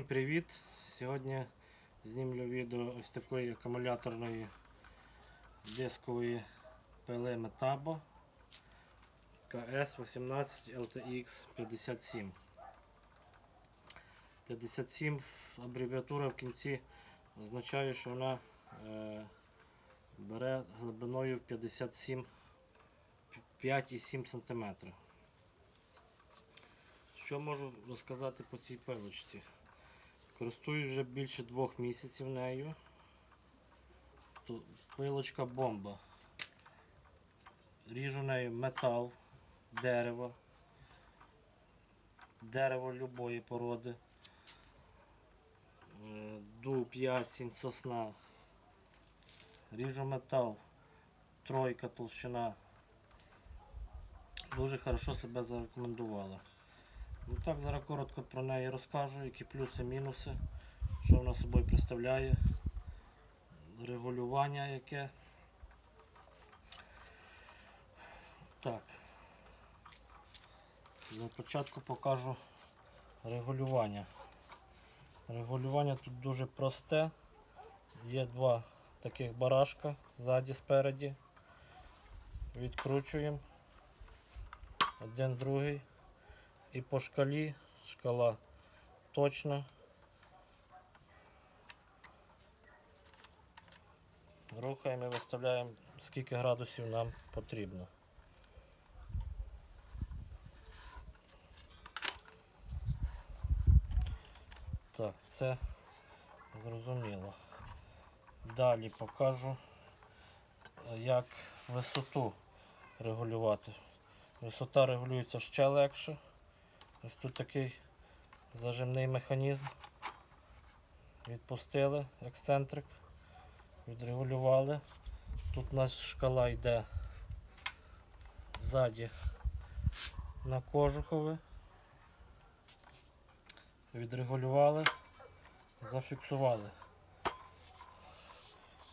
Всім привіт! Сьогодні знімлю відео ось такої акумуляторної дискової пили Metabo KS18 LTX 57. 57 абревіатура в кінці означає, що вона е, бере глибиною в 57 5,7 см. Що можу розказати по цій пилочці? Користуюсь вже більше двох місяців нею. То пилочка бомба. Ріжу нею метал, дерево, дерево любої породи, е, дуб, ясінь, сосна. Ріжу метал, тройка толщина. Дуже хорошо себе зарекомендувала. Ну так, зараз коротко про неї розкажу, які плюси, мінуси, що вона собою представляє, регулювання яке. Так. Для початку покажу регулювання. Регулювання тут дуже просте. Є два таких барашка ззаді спереді. Відкручуємо. Один другий. І по шкалі шкала точна. Рухаємо і виставляємо скільки градусів нам потрібно. Так, це зрозуміло. Далі покажу, як висоту регулювати. Висота регулюється ще легше. Ось тут такий зажимний механізм. Відпустили ексцентрик, відрегулювали. Тут у нас шкала йде ззаді на кожухове. Відрегулювали, зафіксували.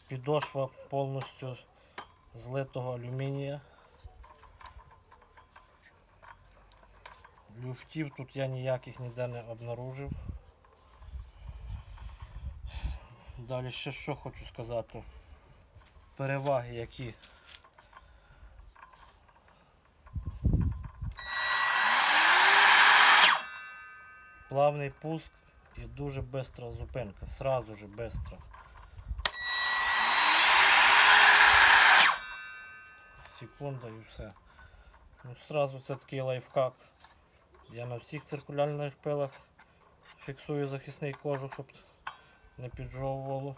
Підошва повністю злитого алюмінія. Люфтів тут я ніяких ніде не обнаружив. Далі ще що хочу сказати. Переваги які. Плавний пуск і дуже швидка зупинка. Сразу же швидко. Секунда і все. Ну, сразу це такий лайфхак. Я на всіх циркулярних пилах фіксую захисний кожух, щоб не піджовувало.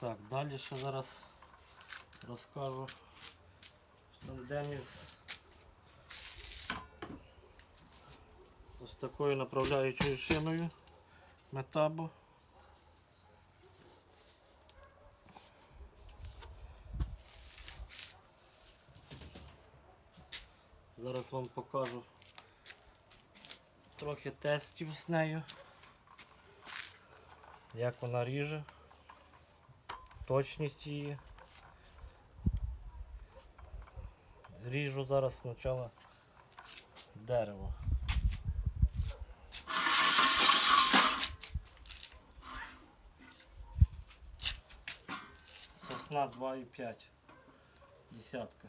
Так, далі ще зараз розкажу тандемі ось такою направляючою шиною метабо. Зараз вам покажу трохи тестів з нею. Як вона ріже, точність її. Ріжу зараз спочатку дерево. Сосна 2,5 десятка.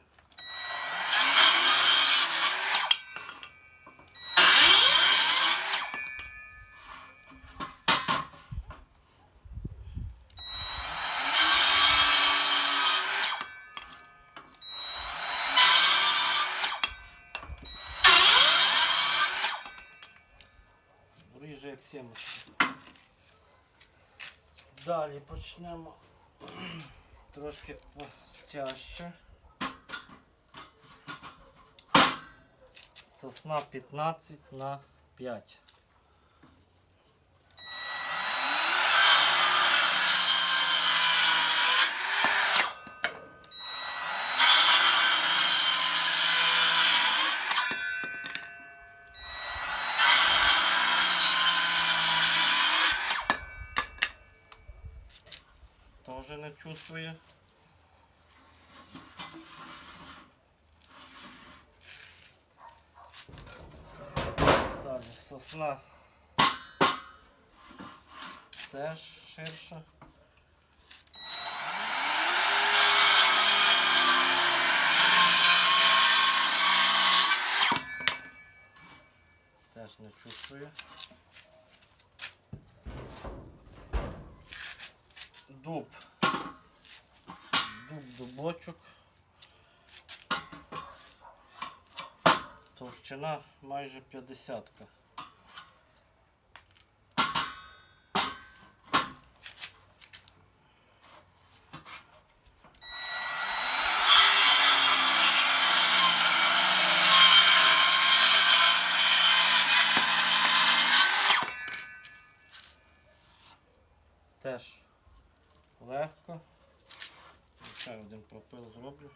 Як сімочки. Далі почнемо трошки тяжче. Сосна 15 на 5. Сосна теж ширша. Теж не чувствує. Дуб. Дуб дубочок. Товщина майже 50. Теж легко. Ще один пропил зроблю.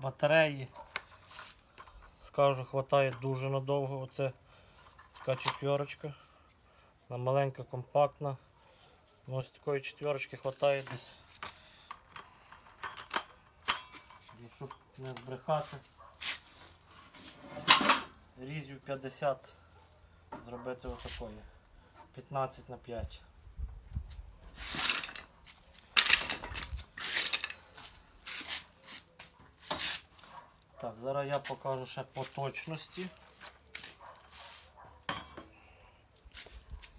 Батареї. Скажу, хватає дуже надовго. Оце така четверочка. Вона маленька, компактна. Ось такої четверочки хватає десь. Ну, щоб не збрехати. Різів 50 зробити отакої. 15 на 5. Так, зараз я покажу ще по точності.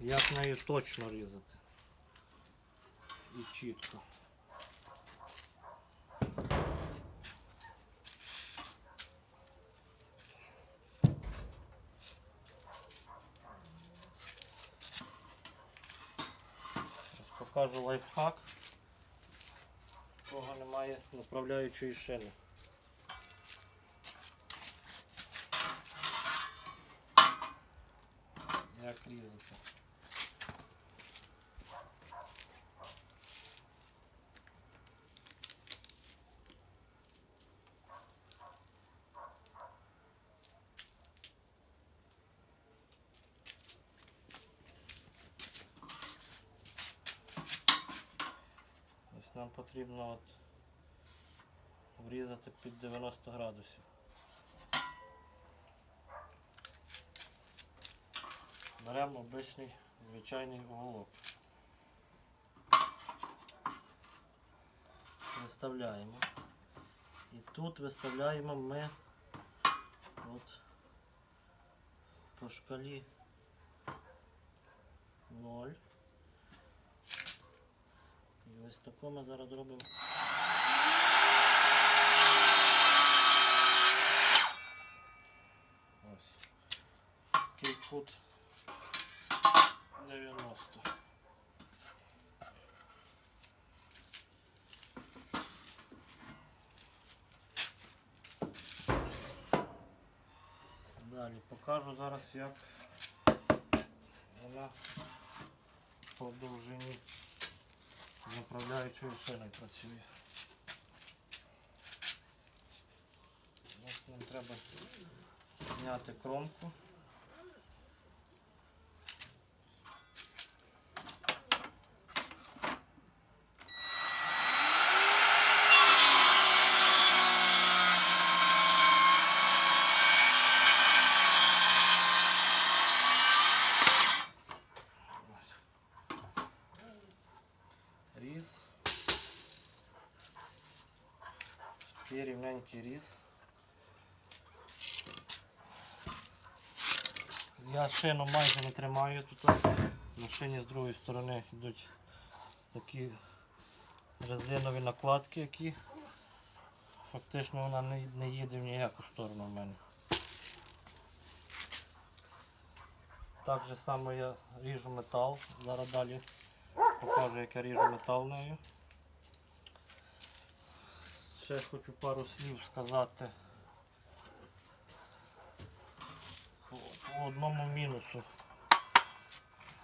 Як нею точно різати. І чітко. Покажу лайфхак. Кого немає направляючої шини. Як різати. Ось нам потрібно от врізати під 90 градусів. Беремо обичний звичайний уголок. Виставляємо. І тут виставляємо ми от по шкалі 0. Ось таку ми зараз зробимо. Ось. Такий кут 90. Далі покажу зараз як вона по довжині направляючою шиною працює. Ось нам треба зняти кромку. Ось. Різ. Такий рівненький різ. Я шину майже не тримаю тут. На шині з другої сторони йдуть такі резинові накладки, які фактично вона не, їде в ніяку сторону в мене. Так же само я ріжу метал. Зараз далі покажу, як я ріжу метал нею. Ще хочу пару слів сказати по, одному мінусу.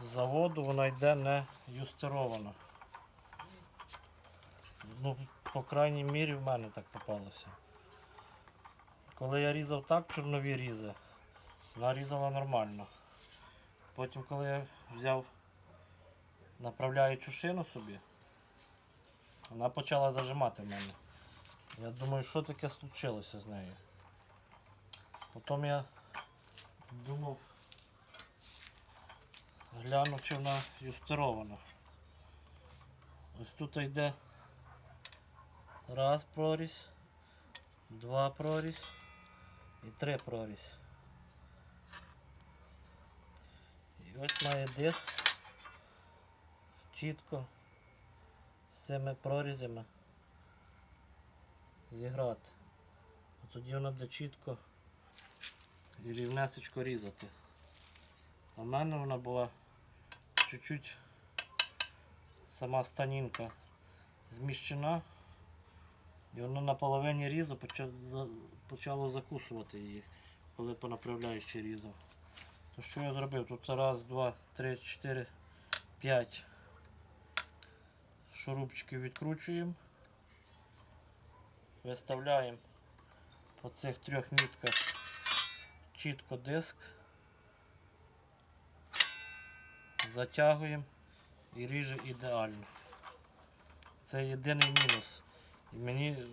З заводу вона йде не юстерована. Ну, по крайній мірі в мене так попалося. Коли я різав так чорнові різи, Вона різала нормально. Потім, коли я взяв направляючу шину собі, вона почала зажимати в мене. Я думаю, що таке случилося з нею. Потім я думав, гляну, чи вона юстерована. Ось тут йде раз прорізь, два прорізь і три прорізь. І ось має диск чітко з цими прорізями зіграти. Тоді вона буде чітко і рівнесечко різати. В мене вона була чуть-чуть сама станінка зміщена. І воно на половині різу почало закусувати її, коли по направляючій різав. То що я зробив? Тут раз, два, три, чотири, п'ять шурупчиків відкручуємо. Виставляємо по цих трьох мітках чітко диск. Затягуємо і ріже ідеально. Це єдиний мінус. І мені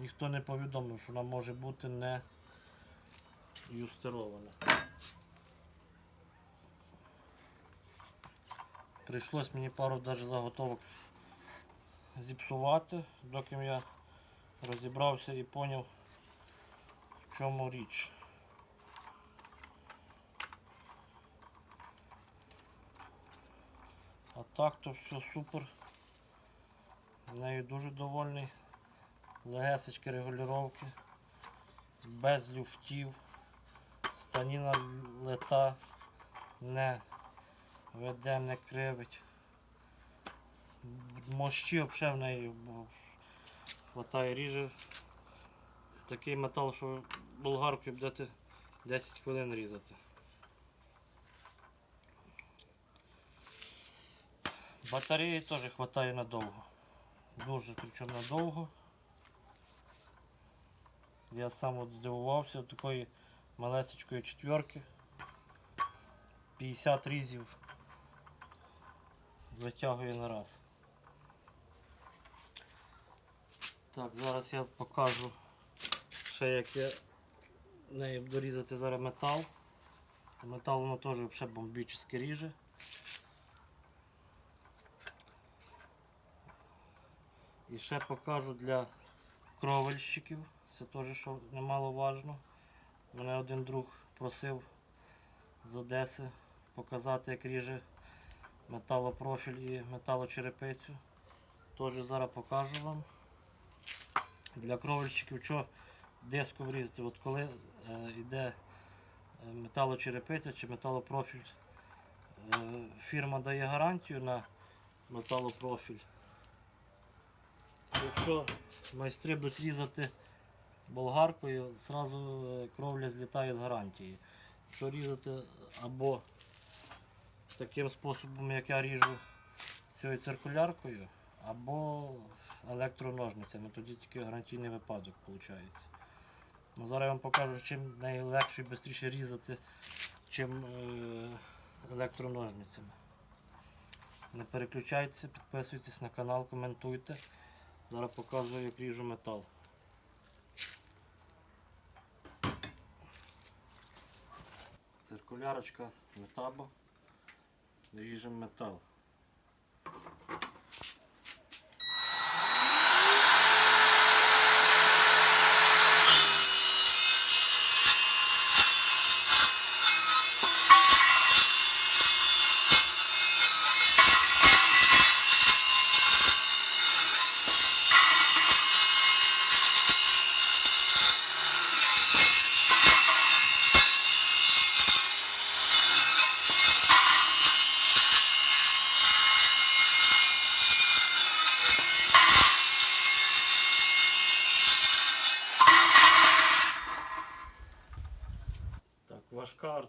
ніхто не повідомив, що вона може бути не юстерована. Прийшлось мені пару даже заготовок зіпсувати, доки я розібрався і зрозумів, в чому річ. А так то все супер. Нею дуже довольний. Легесечки регулювання, без люфтів, станіна лета не веде, не кривить. Мощі взагалі в неї хватає ріже. Такий метал, що болгаркою будете 10 хвилин різати. Батареї теж хватає надовго. Дуже причому надовго. Я сам от здивувався такої малесечкої четверки. 50 різів витягує на раз. Так, зараз я покажу ще як я нею буду різати зараз метал. Метал воно теж взагалі бомбічно ріже. І ще покажу для кровельщиків. Це теж що немаловажно. Мене один друг просив з Одеси показати, як ріже металопрофіль і металочерепицю. Теж зараз покажу вам. Для кровельщиків що диску врізати. От коли е, йде е, металочерепиця чи металопрофіль, е, фірма дає гарантію на металопрофіль. Якщо майстри будуть різати болгаркою, зразу е, кровля злітає з гарантії. Якщо різати або таким способом, як я ріжу цією циркуляркою, або електроножницями, тоді тільки гарантійний випадок виходить. Ну, зараз я вам покажу, чим найлегше і швидше різати, чим е, електроножницями. Не переключайтеся, підписуйтесь на канал, коментуйте. Зараз показую, як ріжу метал. Циркулярочка метабо. Ріжемо метал.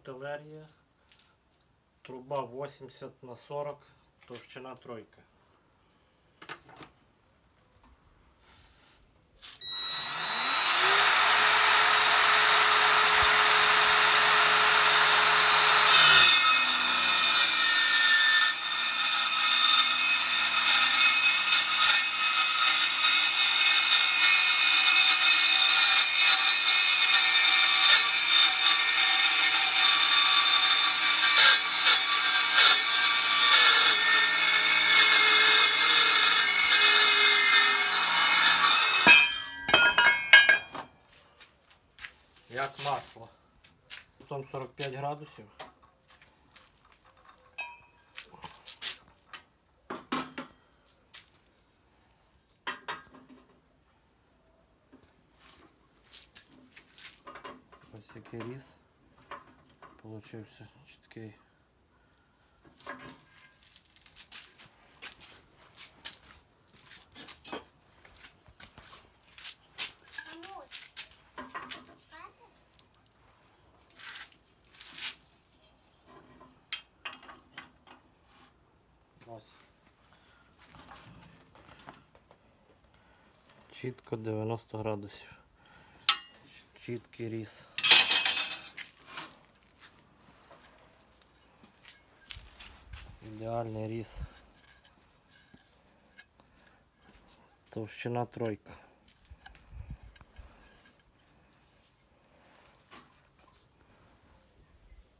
Артилерія. Труба 80 на 40, товщина тройка. Який різ. Получився чіткий. Чітко 90 градусів. Чіткий різ. Ідеальний різ. Товщина тройка.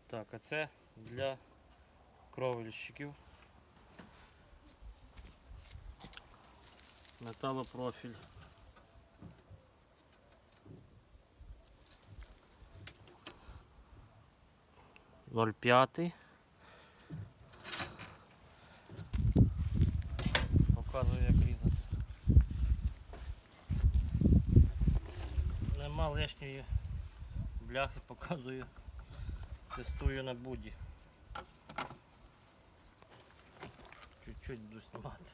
Так, а це для кровельщиків. Металопрофіль. Ноль п'ятий. Показую як різати. Нема бляхи, показую. Тестую на буді. Чуть-чуть буду знімати.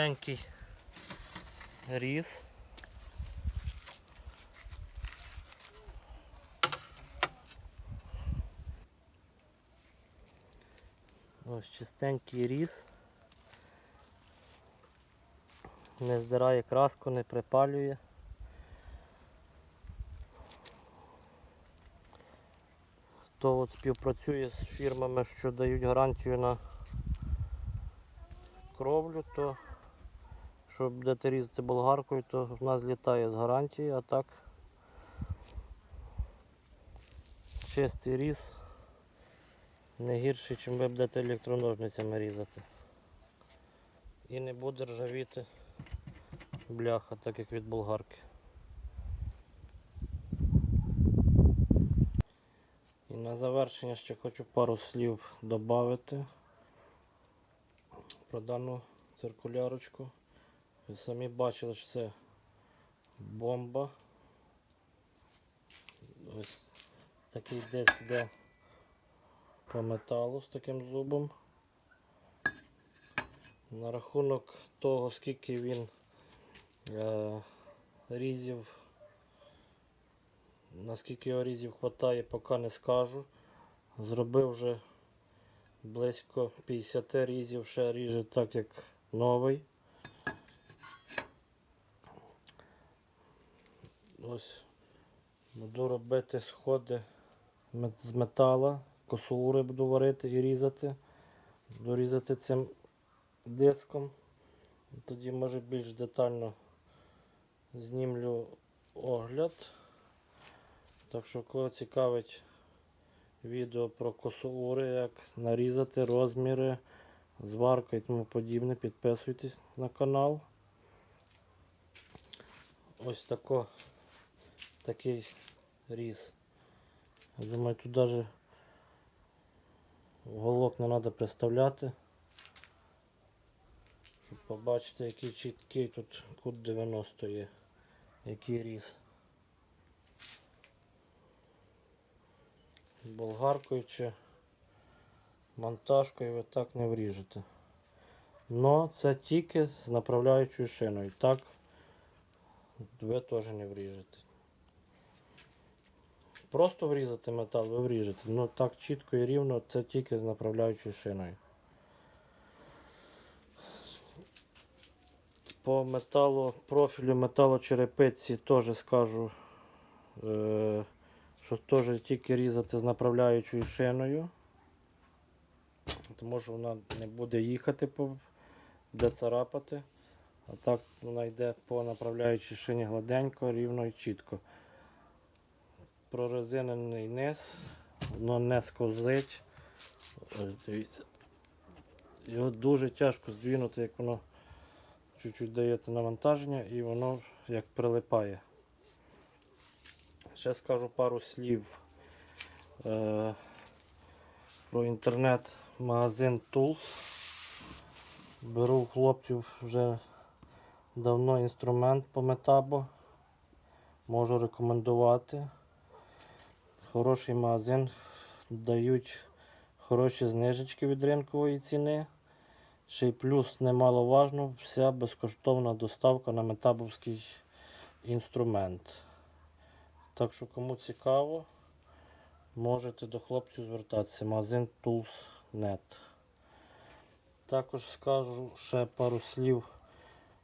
Чистенький різ. Ось чистенький різ. Не здирає краску, не припалює. Хто от співпрацює з фірмами, що дають гарантію на кровлю, то якщо будете різати болгаркою, то в нас літає з гарантії, а так чистий різ не гірший, чим ви будете електроножницями різати. І не буде ржавіти бляха, так як від болгарки. І на завершення ще хочу пару слів додати про дану циркулярочку. Ви самі бачили, що це бомба. Ось такий диск йде по металу з таким зубом. На рахунок того, скільки він е, різів, наскільки його різів вистачає, поки не скажу. Зробив вже близько 50 різів, ще ріже так як новий. Ось буду робити сходи з метала, косури буду варити і різати. Буду різати цим диском. Тоді може більш детально знімлю огляд. Так що кого цікавить відео про косури, як нарізати розміри, зварка і тому подібне, підписуйтесь на канал. Ось тако, такий різ. Я думаю, тут навіть голок не треба представляти. Щоб побачити, який чіткий тут кут 90 є, який різ. болгаркою чи монтажкою ви так не вріжете. Но це тільки з направляючою шиною. Так ви теж не вріжете. Просто врізати метал ви вріжете. Ну так чітко і рівно це тільки з направляючою шиною. По металу, профілю металочерепиці теж скажу. Е що теж тільки різати з направляючою шиною. Тому що вона не буде їхати, де царапати. А так вона йде по направляючій шині гладенько, рівно і чітко. Прорезинений низ, воно не сковзить. Дивіться. Його дуже тяжко здвинути, як воно чуть-чуть даєте навантаження і воно як прилипає. Ще скажу пару слів е, про інтернет-магазин Tools. Беру у хлопців вже давно інструмент по метабо. Можу рекомендувати. Хороший магазин, дають хороші знижечки від ринкової ціни. Ще й плюс немаловажно, вся безкоштовна доставка на метабовський інструмент. Так що кому цікаво, можете до хлопців звертатися. Магазин Tools.net. Також скажу ще пару слів.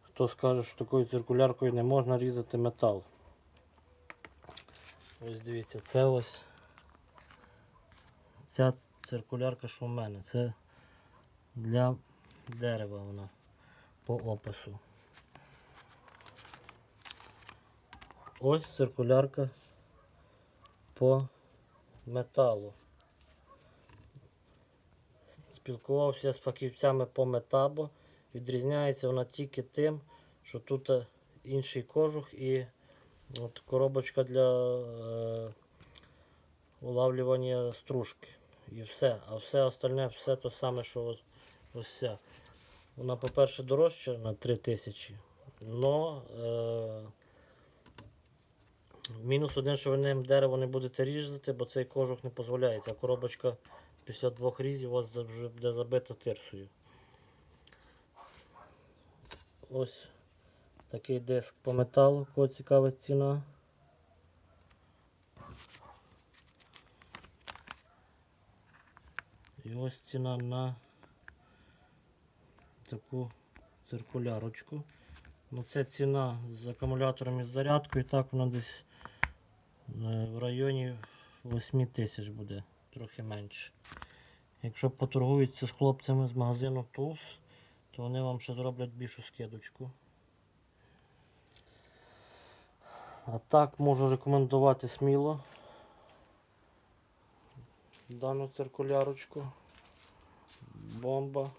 Хто скаже, що такою циркуляркою не можна різати метал. Ось дивіться, це ось ця циркулярка, що в мене. Це для дерева вона по опису. Ось циркулярка по металу. Спілкувався з фахівцями по метабо. Відрізняється вона тільки тим, що тут е, інший кожух і от коробочка для е, улавлювання стружки. І все. А все остальне все то саме, що ось, ось ця. Вона, по-перше, дорожча на 3000. Но е, мінус один, що ви ним дерево не будете різати, бо цей кожух не дозволяє. Ця коробочка після двох різів у вас вже буде забита тирсою. Ось такий диск по металу, кого цікавить ціна. І ось ціна на таку циркулярочку. Ну, це ціна з акумулятором і з зарядкою, так вона десь е, в районі 8 тисяч буде, трохи менше. Якщо поторгуються з хлопцями з магазину Tools, то вони вам ще зроблять більшу скидочку. А так можу рекомендувати сміло дану циркулярочку. Бомба,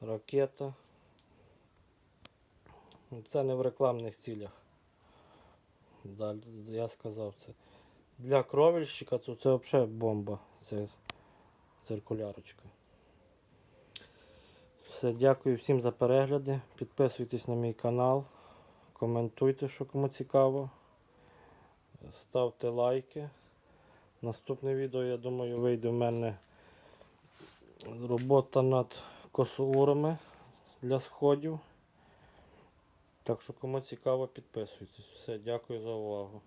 ракета. Це не в рекламних цілях. Далі я сказав це. Для кровельщика то це взагалі бомба. Це циркулярочка. Все, дякую всім за перегляди. Підписуйтесь на мій канал, коментуйте, що кому цікаво. Ставте лайки. Наступне відео, я думаю, вийде в мене робота над косоурами для сходів. Так що кому цікаво, підписуйтесь. Все, дякую за увагу.